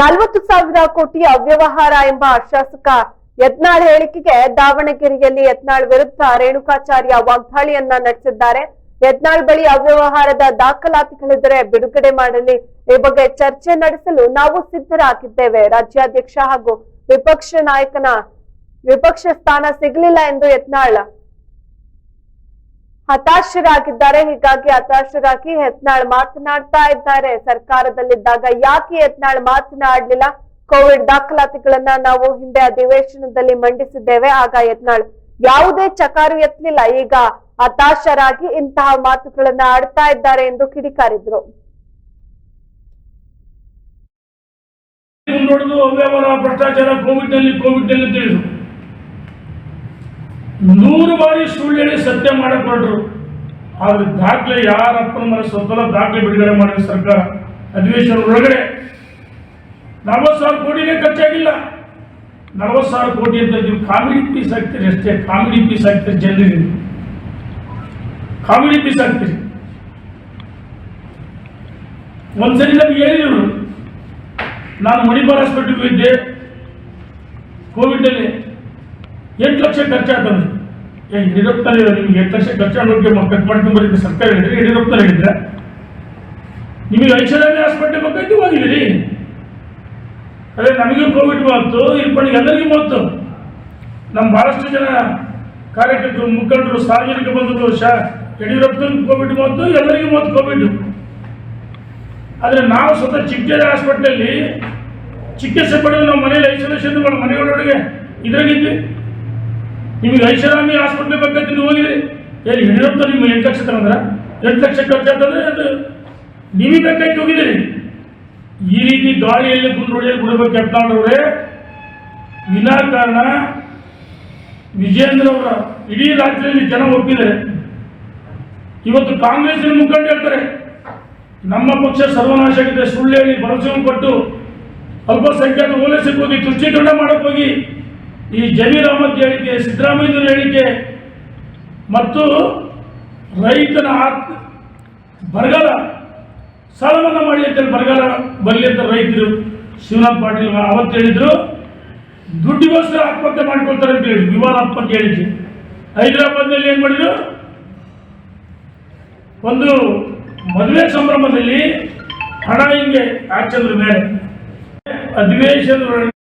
ನಲವತ್ತು ಸಾವಿರ ಕೋಟಿ ಅವ್ಯವಹಾರ ಎಂಬ ಶಾಸಕ ಯತ್ನಾಳ್ ಹೇಳಿಕೆಗೆ ದಾವಣಗೆರೆಯಲ್ಲಿ ಯತ್ನಾಳ್ ವಿರುದ್ಧ ರೇಣುಕಾಚಾರ್ಯ ವಾಗ್ದಾಳಿಯನ್ನ ನಡೆಸಿದ್ದಾರೆ. ಯತ್ನಾಳ್ ಬಳಿ ಅವ್ಯವಹಾರದ ದಾಖಲಾತಿಗಳಿದ್ದರೆ ಬಿಡುಗಡೆ ಮಾಡಲಿ, ಈ ಬಗ್ಗೆ ಚರ್ಚೆ ನಡೆಸಲು ನಾವು ಸಿದ್ಧರಾಗಿದ್ದೇವೆ. ರಾಜ್ಯಾಧ್ಯಕ್ಷ ಹಾಗೂ ವಿಪಕ್ಷ ನಾಯಕನ ವಿಪಕ್ಷ ಸ್ಥಾನ ಸಿಗಲಿಲ್ಲ ಎಂದು ಯತ್ನಾಳ್ ಹತಾಶರಾಗಿದ್ದಾರೆ. ಹೀಗಾಗಿ ಹತಾಶರಾಗಿ ಯತ್ನಾಳ್ ಮಾತನಾಡ್ತಾ ಇದ್ದಾರೆ. ಸರ್ಕಾರದಲ್ಲಿದ್ದಾಗ ಯಾಕೆ ಯತ್ನಾಳ್ ಮಾತನಾಡ್ಲಿಲ್ಲ? ಕೋವಿಡ್ ದಾಖಲಾತಿಗಳನ್ನ ನಾವು ಹಿಂದೆ ಅಧಿವೇಶನದಲ್ಲಿ ಮಂಡಿಸಿದ್ದೇವೆ. ಆಗ ಯತ್ನಾಳ್ ಯಾವುದೇ ಚಕಾರು ಎತ್ತಲಿಲ್ಲ. ಈಗ ಹತಾಶರಾಗಿ ಇಂತಹ ಮಾತುಗಳನ್ನ ಆಡ್ತಾ ಇದ್ದಾರೆ ಎಂದು ಕಿಡಿಕಾರಿದ್ರು. ಭ್ರಷ್ಟಾಚಾರ ಕೋವಿಡ್ನಲ್ಲಿ ಕೋವಿಡ್ನಲ್ಲಿ ತಿಳಿದು ನೂರು ಬಾರಿ ಸುಳ್ಳು ಸತ್ಯ ಮಾಡಕ್ ಹೊರಟ್ರು ಆದ್ರೆ ದಾಖಲೆ ಯಾರಪ್ಪನ ಮನೆ ಸ್ವತಃ ದಾಖಲೆ ಬಿಡುಗಡೆ ಮಾಡಿದ ಸರ್ಕಾರ ಅಧಿವೇಶನ ಒಳಗಡೆ ನಲವತ್ತು ಸಾವಿರ ಕೋಟಿನೇ ಖರ್ಚಾಗಿಲ್ಲ. ನಲವತ್ತು ಸಾವಿರ ಕೋಟಿ ಅಂತ ನೀವು ಕಾಮಿಡಿ ಪೀಸ್ ಹಾಕ್ತೀರಿ ಅಷ್ಟೇ, ಕಾಮಿಡಿ ಪೀಸ್ ಹಾಕ್ತೀರಿ ಜನರಿಗೆ. ಕಾಮಿಡಿ ಪೀಸ್ ಹಾಕ್ತೀರಿ. ಒಂದ್ಸರಿ ನಮ್ಗೆ ಹೇಳಿದ್ರು ನಾನು ಮಣಿಪಾಲ್ ಹಾಸ್ಪಿಟಲ್ಗೆ ಹೋಗಿದ್ದೆ ಕೋವಿಡಲ್ಲಿ ಎಂಟು ಲಕ್ಷ ಖರ್ಚಾಗ್ತದೆ ಏ ಯಡಿಯೂರಪ್ಪನಲ್ಲಿ ನಿಮ್ಗೆ ಎಂಟು ಲಕ್ಷ ಖರ್ಚಾಗೋಕೆ ಕಟ್ ಮಾಡ್ಕೊಂಡ್ಬರಿದ್ದೆ ಸರ್ಕಾರ ಹೇಳಿದ್ರೆ ಯಡಿಯೂರಪ್ಪನಲ್ಲಿ ಹೇಳಿದ್ರೆ, ನಿಮಗೆ ಐಷಾರಾಮಿ ಹಾಸ್ಪಿಟಲ್ ಬೇಕಾಯ್ತು ಹೋಗಿದ್ದೀರಿ ಅದೇ ನಮಗೂ ಕೋವಿಡ್ ಬಂತು ಇರ್ಪಣಿಗೆ ಎಲ್ಲರಿಗೂ ಬಂತು. ನಮ್ಮ ಭಾಳಷ್ಟು ಜನ ಕಾರ್ಯಕರ್ತರು, ಮುಖಂಡರು, ಸಾರ್ವಜನಿಕ ಬಂಧುಗಳು, ಶಾ ಯಡಿಯೂರಪ್ಪನಿಗೆ ಕೋವಿಡ್ ಬಂತು, ಎಲ್ಲರಿಗೂ ಬಂತು ಕೋವಿಡ್. ಆದರೆ ನಾವು ಸ್ವತಃ ಚಿಕ್ಕೇರಿ ಹಾಸ್ಪಿಟ್ಲಲ್ಲಿ ಚಿಕಿತ್ಸೆ ಪಡೆದು ನಮ್ಮ ಮನೇಲಿ ಐಸೋಲೇಷನ್ ಮನೆಗಳೊಳಗೆ ಇದ್ರಾಗಿದ್ವಿ. ನಿಮಗೆ ಐಷಾರಾಮಿ ಹಾಸ್ಪಿಟ್ಲ್ ಬಗ್ಗೆ ನೀವು ಹೋಗಿರಿ ಏನು ಯಡಿಯೂರಪ್ಪ ನಿಮ್ಮ ಎಂಟು ಲಕ್ಷ ತಗೊಂಡ್ರ? ಎಂಟು ಲಕ್ಷ ಅಂತಂದ್ರೆ ಅದು ನಿಮಗೆ ಬೇಕಾಯ್ತು ಹೋಗಿದ್ದೀರಿ ಈ ರೀತಿ ಗಾಳಿಯಲ್ಲಿ ಗುಂಡೊಡೆಯಲ್ಲಿ ಬಿಡಬೇಕು ಯತ್ನಾಳವ್ರೆ ವಿನಾಕಾರಣ ವಿಜೇಂದ್ರ ಅವರ ಇಡೀ ರಾಜ್ಯದಲ್ಲಿ ಜನ ಒಪ್ಪಿದೆ ಇವತ್ತು ಕಾಂಗ್ರೆಸ್ಸಿನ ಮುಖಂಡ ಹೇಳ್ತಾರೆ, ನಮ್ಮ ಪಕ್ಷ ಸರ್ವನಾಶ ಆಗಿದೆ, ಸುಳ್ಳು ಹೇಳಿ ಭರವಸೆ ಕೊಟ್ಟು ಅಲ್ಪಸಂಖ್ಯಾತ ಓಲೈಸಕ್ಕೆ ಹೋಗಿ ತುಷ್ಟೀಕರಣ ಮಾಡಕ್ಕೆ ಹೋಗಿ. ಈ ಜಮೀರ್ ಅಹಮದ್ ಹೇಳಿಕೆ, ಸಿದ್ದರಾಮಯ್ಯನವರ ಹೇಳಿಕೆ, ಮತ್ತು ರೈತನ ಆತ್ಮ ಬರಗಾಲ ಸಾಲ ಮನ್ನಾ ಮಾಡಿ ಅಂತೇಳಿ ಬರಗಾಲ ಬರಲಿ ಅಂತ ರೈತರು ಶಿವನಾಥ್ ಪಾಟೀಲ್ ಅವತ್ತು ಹೇಳಿದ್ರು. ದುಡ್ಡಿಗೋಸ್ಕರ ಆತ್ಮಹತ್ಯೆ ಮಾಡ್ಕೊಳ್ತಾರೆ ಅಂತ ಹೇಳಿ ವಿವಾದಾತ್ಮಕ ಹೇಳಿಕೆ ಹೈದರಾಬಾದ್ನಲ್ಲಿ ಏನು ಮಾಡಿದ್ರು? ಒಂದು ಮದುವೆ ಸಂಭ್ರಮದಲ್ಲಿ ಹಣ ಹಿಂಗೆ ಆಚಂದ್ರ ಮೇಲೆ. ಅಧಿವೇಶನದೊಳಗೆ